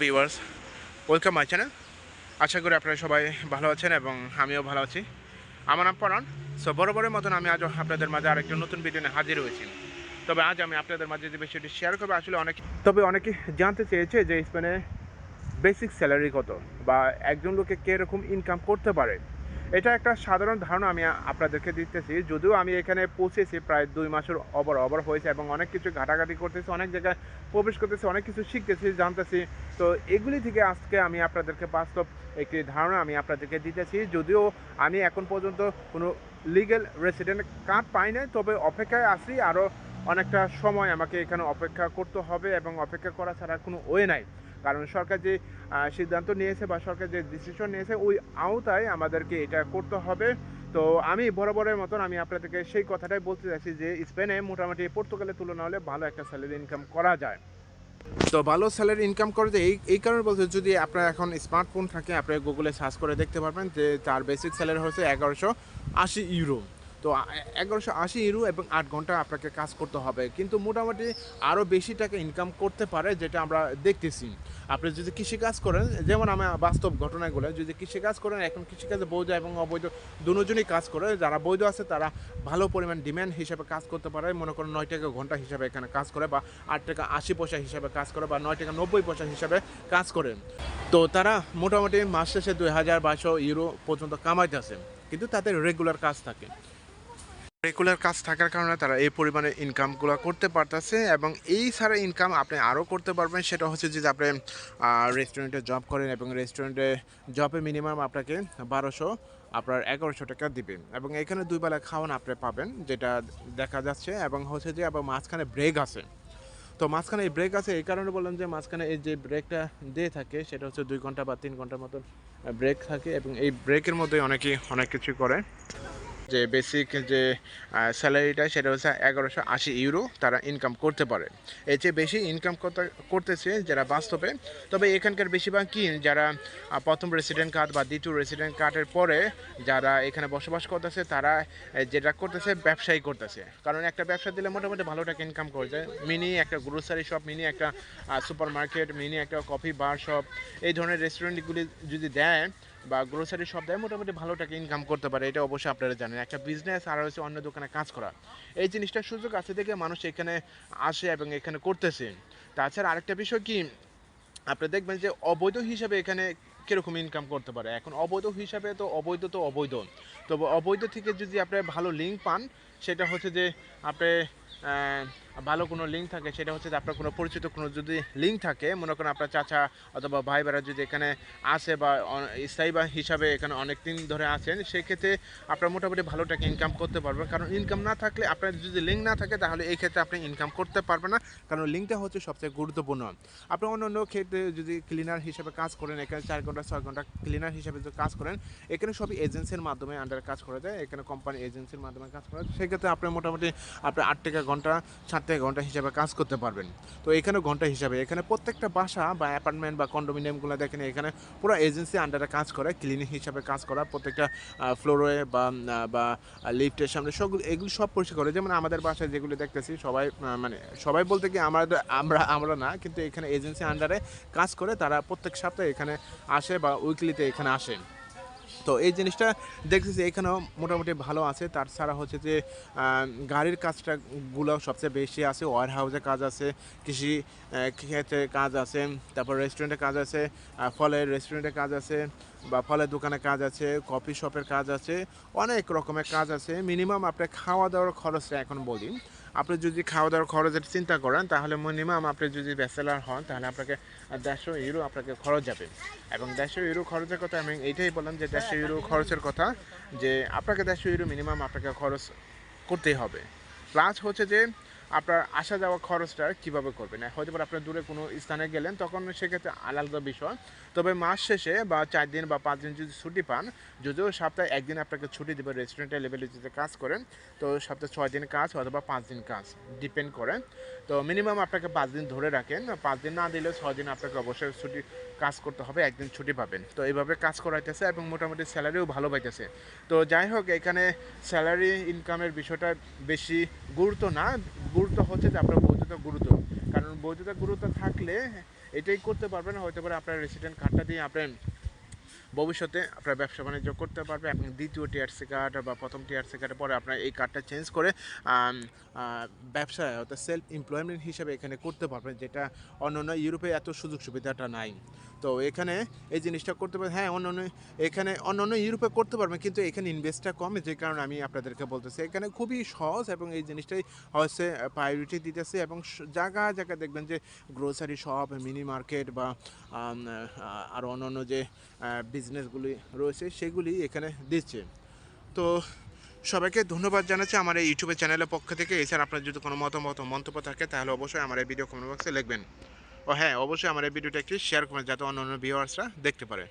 Viewers welcome my channel আশা করি আপনারা সবাই ভালো আছেন এবং আমিও ভালো আছি। আমার নাম পরাণ। সো বরাবরের মতন আমি আজ আপনাদের মাঝে আরেকটি নতুন ভিডিও নিয়ে হাজির হয়েছি। তবে আজ আমি আপনাদের মাঝে যে বিষয়টি শেয়ার করব, আসলে অনেক তবে অনেকে জানতে চেয়েছে যে স্পেনে বেসিক স্যালারি কত বা একজন লোকে কীরকম ইনকাম করতে পারে। এটা একটা সাধারণ ধারণা আমি আপনাদেরকে দিতেছি। যদিও আমি এখানে পৌঁছেছি প্রায় দুই মাসের অবর অবর হয়েছে এবং অনেক কিছু ঘাটাঘাটি করতেছি, অনেক জায়গায় প্রবেশ করতেছি, অনেক কিছু শিখতেছি, জানতেছি। তো এগুলি থেকে আজকে আমি আপনাদেরকে বাস্তব একটি ধারণা আমি আপনাদেরকে দিতেছি। যদিও আমি এখন পর্যন্ত কোনো লিগেল রেসিডেন্ট কার্ড পাই নাই, তবে অপেক্ষায় আছি। আরও অনেকটা সময় আমাকে এখানে অপেক্ষা করতে হবে এবং অপেক্ষা করা ছাড়া কোনো ওয়ে নাই। কারণ সরকার যে সিদ্ধান্ত নিয়েছে বা সরকার যে ডিসিশন নিয়েছে, ওই আওতায় আমাদেরকে এটা করতে হবে। তো আমি বরাবরের মতন আমি আপনাদেরকে সেই কথাটাই বলতে চাইছি যে, স্পেনে মোটামুটি পর্তুগালের তুলনা হলে ভালো একটা স্যালারি ইনকাম করা যায়। তো ভালো স্যালারি ইনকাম করে যে এই এই কারণে বলতে যদি আপনার এখন স্মার্টফোন থাকে, আপনি গুগলে সার্চ করে দেখতে পারবেন যে, তার বেসিক স্যালারি হচ্ছে এগারোশো আশি ইউরো তো এগারোশো আশি ইউরো এবং আট ঘণ্টা আপনাকে কাজ করতে হবে। কিন্তু মোটামুটি আরও বেশি টাকা ইনকাম করতে পারে যেটা আমরা দেখতেছি। আপনি যদি কৃষিকাজ করেন, যেমন আমি বাস্তব ঘটনাগুলো যদি কৃষিকাজ করেন, এখন কৃষিকাজে বৈধ এবং অবৈধ দুজনই কাজ করে। যারা বৈধ আছে, তারা ভালো পরিমাণ ডিমান্ড হিসাবে কাজ করতে পারে। মনে করেন নয় টাকা ঘণ্টা হিসাবে এখানে কাজ করে বা আট টাকা আশি পয়সা হিসাবে কাজ করে বা নয় টাকা নব্বই পয়সা হিসাবে কাজ করে। তো তারা মোটামুটি মাস শেষে দুই হাজার বাইশশো ইউরো পর্যন্ত কামাইতেছে। কিন্তু তাদের রেগুলার কাজ থাকে। রেগুলার কাজ থাকার কারণে তারা এই পরিমাণে ইনকামগুলো করতে পারতেছে এবং এই ছাড়া ইনকাম আপনি আরও করতে পারবেন। সেটা হচ্ছে যে আপনি রেস্টুরেন্টে জব করেন এবং রেস্টুরেন্টে জবে মিনিমাম আপনাকে বারোশো, আপনার এগারোশো টাকা দিবে এবং এখানে দুই বেলা খাওয়ান আপনি পাবেন, যেটা দেখা যাচ্ছে এবং হচ্ছে যে, আবার মাঝখানে ব্রেক আছে। তো মাঝখানে এই ব্রেক আছে, এই কারণে বললাম যে, মাঝখানে এই যে ব্রেকটা দিয়ে থাকে, সেটা হচ্ছে দুই ঘণ্টা বা তিন ঘণ্টার মতন ব্রেক থাকে এবং এই ব্রেকের মধ্যে অনেকেই অনেক কিছু করে। যে বেসিক যে স্যালারিটা সেটা হচ্ছে এগারোশো আশি ইউরো তারা ইনকাম করতে পারে। এর চেয়ে বেশি ইনকাম করতেছে যারা বাস্তবে। তবে এখানকার বেশিরভাগ কি? যারা প্রথম রেসিডেন্ট কার্ড বা দ্বিতীয় রেসিডেন্ট কার্ডের পরে যারা এখানে বসবাস করতেছে, তারা যেটা করতেছে, ব্যবসায়ী করতেছে। কারণ একটা ব্যবসা দিলে মোটামুটি ভালো টাকা ইনকাম করে যায়। মিনি একটা গ্রোসারি শপ মিনি একটা সুপার মার্কেট মিনি একটা কফি বার শপ এই ধরনের রেস্টুরেন্টগুলি যদি দেয় বা গ্রোসারি শপ দেয়, মোটামুটি ভালো টাকা ইনকাম করতে পারে। এটা অবশ্যই আপনারা জানেন। একটা বিজনেস আর হচ্ছে অন্য দোকানে কাজ করা। এই জিনিসটা সুযোগ আছে দেখে মানুষ এখানে আসে এবং এখানে করতেছে। তাছাড়া আরেকটা বিষয় কি, আপনি দেখবেন যে অবৈধ হিসাবে এখানে কীরকম ইনকাম করতে পারে। এখন অবৈধ হিসাবে তো অবৈধ তো অবৈধ। তবে অবৈধ থেকে যদি আপনি ভালো লিঙ্ক পান সেটা হচ্ছে যে আপনি ভালো কোনো লিঙ্ক থাকে, সেটা হচ্ছে যে আপনার কোনো পরিচিত কোনো যদি লিঙ্ক থাকে, মনে করেন আপনার চাচা অথবা ভাই বেড়া যদি এখানে আসে বা স্থায়ী বা হিসাবে এখানে অনেক দিন ধরে আছেন, সেক্ষেত্রে আপনার মোটামুটি ভালো টাকা ইনকাম করতে পারবেন কারণ ইনকাম না থাকলে আপনার যদি লিঙ্ক না থাকে, তাহলে এই ক্ষেত্রে আপনি ইনকাম করতে পারবেন না। কারণ লিঙ্কটা হচ্ছে সবচেয়ে গুরুত্বপূর্ণ। আপনি অন্য অন্য ক্ষেত্রে যদি ক্লিনার হিসাবে কাজ করেন, এখানে চার ঘণ্টা, ছয় ঘণ্টা ক্লিনার হিসাবে যদি কাজ করেন, এখানে সবই এজেন্সির মাধ্যমে আন্ডারে কাজ করা যায়, এখানে কোম্পানি এজেন্সির মাধ্যমে কাজ করা যায়। সেক্ষেত্রে আপনি মোটামুটি আপনি আট টাকা ঘণ্টা, সাত টাকা ঘণ্টা হিসাবে কাজ করতে পারবেন। তো এখানে ঘণ্টা হিসাবে। এখানে প্রত্যেকটা বাসা বা অ্যাপার্টমেন্ট বা কন্ডোমিনিয়ামগুলো দেখেন, এখানে পুরো এজেন্সি আন্ডারে কাজ করে ক্লিনিক হিসাবে কাজ করা, প্রত্যেকটা ফ্লোরে বা বা লিফটের সামনে সবগুলো এগুলো সব পরিষ্কার করে। যেমন আমাদের বাসায় যেগুলো দেখতেছি, সবাই মানে সবাই বলতে কি আমাদের, আমরা আমরা না, কিন্তু এখানে এজেন্সি আন্ডারে কাজ করে তারা প্রত্যেক সপ্তাহে এখানে আসে বা উইকলিতে এখানে আসে। তো এই জিনিসটা দেখতেছি, এখানেও মোটামুটি ভালো আছে। তাছাড়া হচ্ছে যে গাড়ির কাজটা গুলো সবচেয়ে বেশি আছে ওয়ার হাউসে কাজ আছে, কৃষি ক্ষেত্রে কাজ আছে, তারপর রেস্টুরেন্টে কাজ আছে ফলের রেস্টুরেন্টে কাজ আছে, বা ফলের দোকানে কাজ আছে কফি শপের কাজ আছে, অনেক রকমের কাজ আছে। মিনিমাম আপনার খাওয়া দাওয়ার খরচটা এখন বলি আপনি যদি খাওয়া দাওয়ার খরচের চিন্তা করেন, তাহলে মিনিমাম আপনি যদি ব্যাচেলার হন, তাহলে আপনাকে দেড়শো ইউরো আপনাকে খরচ যাবে। এবং দেড়শো ইউরো খরচের কথা আমি এইটাই বললাম যে দেড়শো ইউরো খরচের কথা যে আপনাকে দেড়শো ইউরো মিনিমাম আপনাকে খরচ করতেই হবে। প্লাস হচ্ছে যে আপনার আসা যাওয়া খরচটা কীভাবে করবেন? হয়তো পারে আপনার দূরে কোনো স্থানে গেলেন, তখন সেক্ষেত্রে আলাদা বিষয়। তবে মাস শেষে বা চার দিন বা পাঁচ দিন যদি ছুটি পান, যদিও সপ্তাহে একদিন আপনাকে ছুটি দেবে রেস্টুরেন্টের লেভেলে যদি কাজ করেন, তো সপ্তাহে ছয় দিন কাজ অথবা পাঁচ দিন কাজ ডিপেন্ড করে। তো মিনিমাম আপনাকে পাঁচ দিন ধরে রাখেন। পাঁচ দিন না দিলে ছয় দিন আপনাকে অবশ্যই ছুটি, কাজ করতে হবে, একদিন ছুটি পাবেন। তো এইভাবে কাজ করাইতেছে এবং মোটামুটি স্যালারিও ভালো পাইতেছে। তো যাই হোক, এখানে স্যালারি ইনকামের বিষয়টা বেশি গুরুত্ব না। গুরুত্ব হচ্ছে যে আপনার বৈধতা, গুরুত্ব। কারণ বৈধতা, গুরুত্ব থাকলে এটাই করতে পারবেন, হয়তো পারে আপনার রেসিডেন্ট কার্ডটা দিয়ে আপনি ভবিষ্যতে আপনার ব্যবসা বাণিজ্য করতে পারবে, আপনি দ্বিতীয় টিআরসি কার্ড বা প্রথম টিআরসি কার্ডের পরে আপনার এই কার্ডটা চেঞ্জ করে ব্যবসা অর্থাৎ সেলফ এমপ্লয়মেন্ট হিসেবে এখানে করতে পারবেন, যেটা অন্য অন্য ইউরোপে এত সুযোগ সুবিধাটা নাই। তো এখানে এই জিনিসটা করতে পারবেন হ্যাঁ অন্য অন্য এখানে অন্য অন্য ইউরোপে করতে পারবেন, কিন্তু এখানে ইনভেস্টটা কম, যে কারণে আমি আপনাদেরকে বলতেছি, এখানে খুবই সহজ এবং এই জিনিসটাই হচ্ছে প্রায়োরিটি দিতেছে এবং জায়গা জায়গা দেখবেন যে গ্রোসারি শপ মিনি মার্কেট বা আরও অন্য অন্য যে বিজনেসগুলি রয়েছে, সেগুলি এখানে দিচ্ছে। তো সবাইকে ধন্যবাদ জানাচ্ছি আমার এই ইউটিউবের চ্যানেলের পক্ষ থেকে। এছাড়া আপনার যদি কোনো মতামত মন্তব্য থাকে, তাহলে অবশ্যই আমার এই ভিডিও কমেন্ট বক্সে লিখবেন। ও হ্যাঁ অবশ্যই আমার এই ভিডিওটা একটি শেয়ার করবেন, যাতে অন্য অন্য ভিউয়ার্সরা দেখতে পারে।